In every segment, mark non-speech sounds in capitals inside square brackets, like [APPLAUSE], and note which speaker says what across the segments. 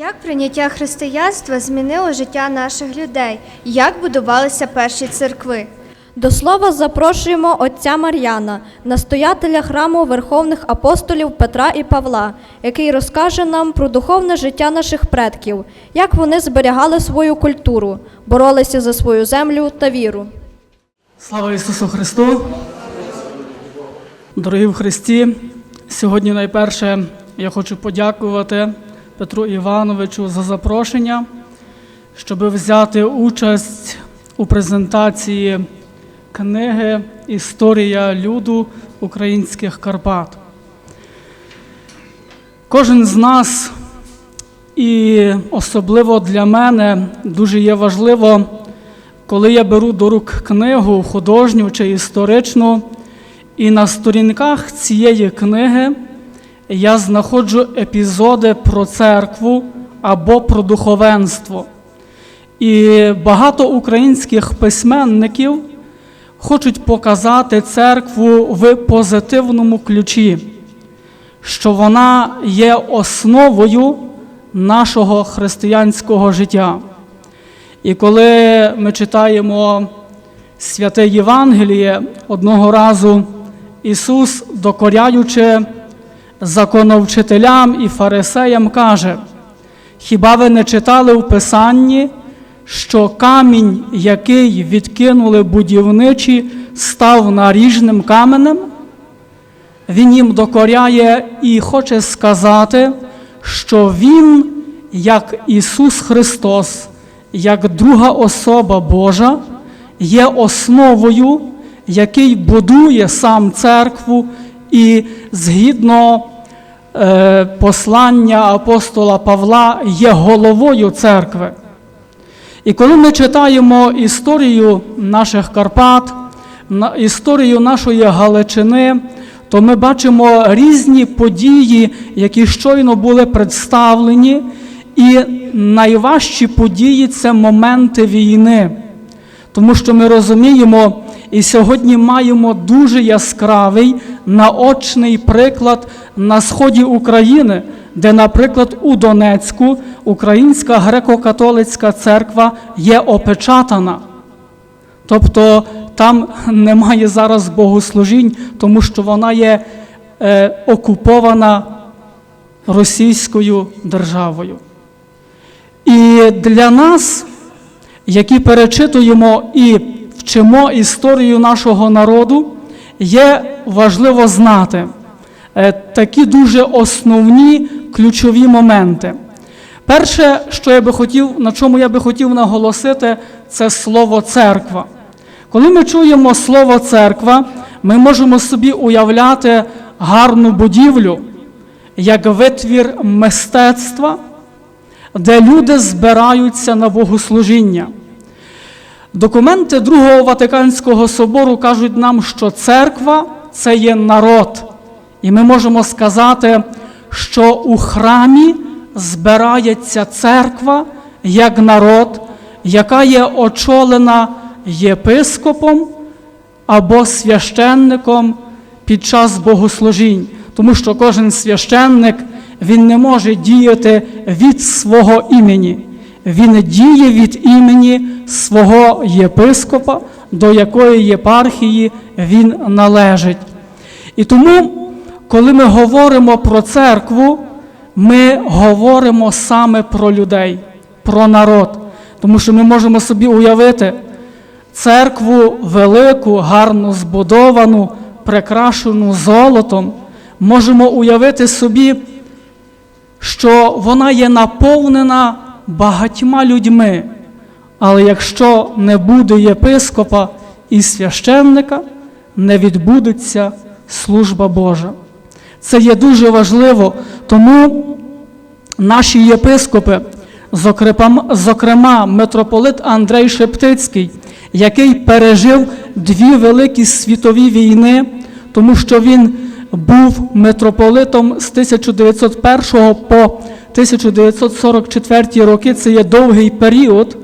Speaker 1: Як прийняття християнства змінило життя наших людей? Як будувалися перші церкви?
Speaker 2: До слова запрошуємо отця Мар'яна, настоятеля храму Верховних апостолів Петра і Павла, який розкаже нам про духовне життя наших предків, як вони зберігали свою культуру, боролися за свою землю та віру.
Speaker 3: Слава Ісусу Христу! Дорогі в Христі! Сьогодні найперше я хочу подякувати Петру Івановичу за запрошення, щоб взяти участь у презентації книги Історія люду українських Карпат. Кожен з нас, і особливо для мене, дуже є важливо коли я беру до рук книгу художню чи історичну, і на сторінках цієї книги я знаходжу епізоди про церкву або про духовенство. І багато українських письменників хочуть показати церкву в позитивному ключі, що вона є основою нашого християнського життя. І коли ми читаємо святе Євангеліє, одного разу Ісус, докоряючи законовчителям і фарисеям, каже: Хіба ви не читали в Писанні, що камінь, який відкинули будівничі, став наріжним каменем? Він їм докоряє і хоче сказати, що Він, як Ісус Христос, як друга особа Божа, є основою, який будує сам церкву, і згідно послання апостола Павла є головою церкви. І коли ми читаємо історію наших Карпат, історію нашої Галичини, то ми бачимо різні події, які щойно були представлені, і найважчі події це моменти війни. Тому що ми розуміємо, і сьогодні маємо дуже яскравий наочний приклад на сході України, де, наприклад, у Донецьку Українська греко-католицька церква є опечатана. Тобто там [LAUGHS] немає зараз богослужінь, тому що вона є е, окупована Російською державою. І для нас, які перечитуємо і вчимо історію нашого народу, є важливо знати е, такі дуже основні ключові моменти. Перше, що я би хотів, на чому я би хотів наголосити, це слово церква. Коли ми чуємо слово церква, ми можемо собі уявляти гарну будівлю як витвір мистецтва, де люди збираються на богослужіння. Документи Другого Ватиканського собору кажуть нам, що церква це є народ. І ми можемо сказати, що у храмі збирається церква як народ, яка є очолена єпископом або священником під час богослужінь. Тому що кожен священник він не може діяти від свого імені. Він діє від імені свого єпископа, до якої єпархії він належить. І тому, коли ми говоримо про церкву, ми говоримо саме про людей, про народ. Тому що ми можемо собі уявити церкву велику, гарно збудовану, прикрашену золотом. Можемо уявити собі, що вона є наповнена багатьма людьми. Але якщо не буде єпископа і священника, не відбудеться служба Божа. Це є дуже важливо, тому наші єпископи, зокрема, митрополит Андрей Шептицький, який пережив дві великі світові війни, тому що він був митрополитом з 1901 по 1944 роки, це є довгий період,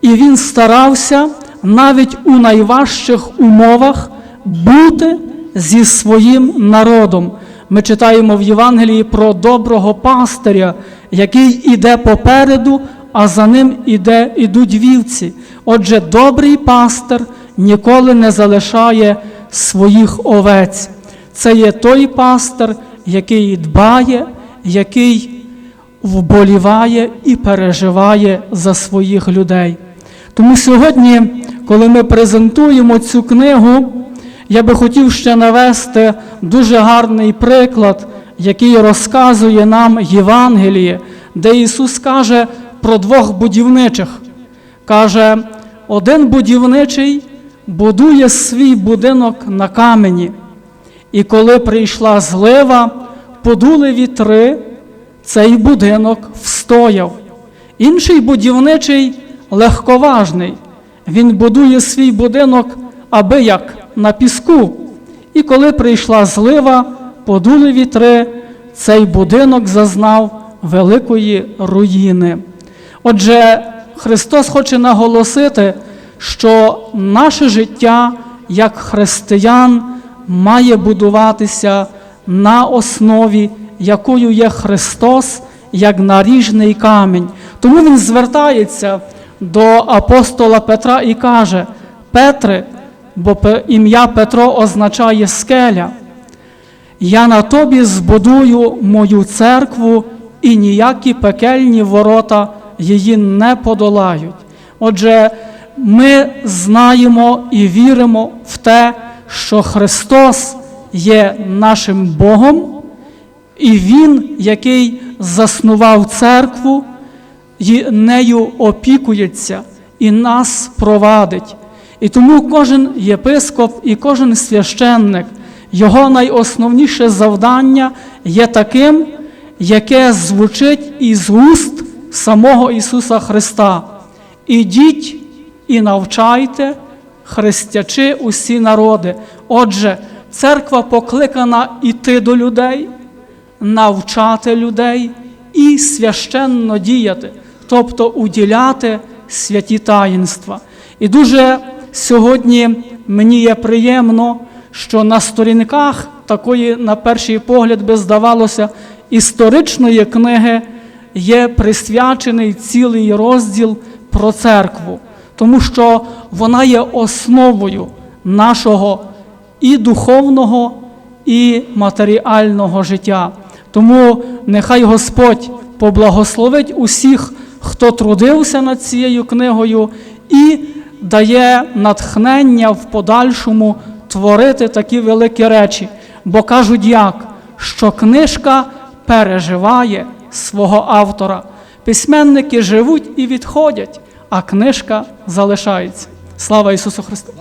Speaker 3: і він старався навіть у найважчих умовах бути зі своїм народом, Ми читаємо в Євангелії про доброго пастиря, який іде попереду, а за ним іде, ідуть вівці. Отже, добрий пастир ніколи не залишає своїх овець. Це є той пастир, який дбає, який вболіває і переживає за своїх людей. Тому сьогодні, коли ми презентуємо цю книгу, я би хотів ще навести дуже гарний приклад, який розказує нам Євангеліє, де Ісус каже про двох будівничих. Каже, один будівничий будує свій будинок на камені. І коли прийшла злива, подули вітри, цей будинок встояв. Інший будівничий легковажний. Він будує свій будинок аби як на піску. І коли прийшла злива, подули вітри, цей будинок зазнав великої руїни. Отже, Христос хоче наголосити, що наше життя як християн має будуватися на основі, якою є Христос, як наріжний камінь. Тому він звертається до апостола Петра і каже: Петре, бо ім'я Петро означає скеля. Я на тобі збудую мою церкву, і ніякі пекельні ворота її не подолають. Отже, ми знаємо і віримо в те, що Христос є нашим Богом, і Він, який заснував церкву, нею опікується і нас провадить. І тому кожен єпископ і кожен священник, його найосновніше завдання є таким, яке звучить із уст самого Ісуса Христа. Ідіть і навчайте, хрестячи усі народи. Отже, церква покликана іти до людей, навчати людей і священно діяти, тобто уділяти святі таїнства. І дуже сьогодні мені є приємно, що на сторінках такої, на перший погляд, би здавалося, історичної книги є присвячений цілий розділ про церкву, тому що вона є основою нашого і духовного, і матеріального життя. Тому нехай Господь поблагословить усіх, хто трудився над цією книгою, і дає натхнення в подальшому творити такі великі речі. Бо кажуть як, що книжка переживає свого автора. Письменники живуть і відходять, а книжка залишається. Слава Ісусу Христу!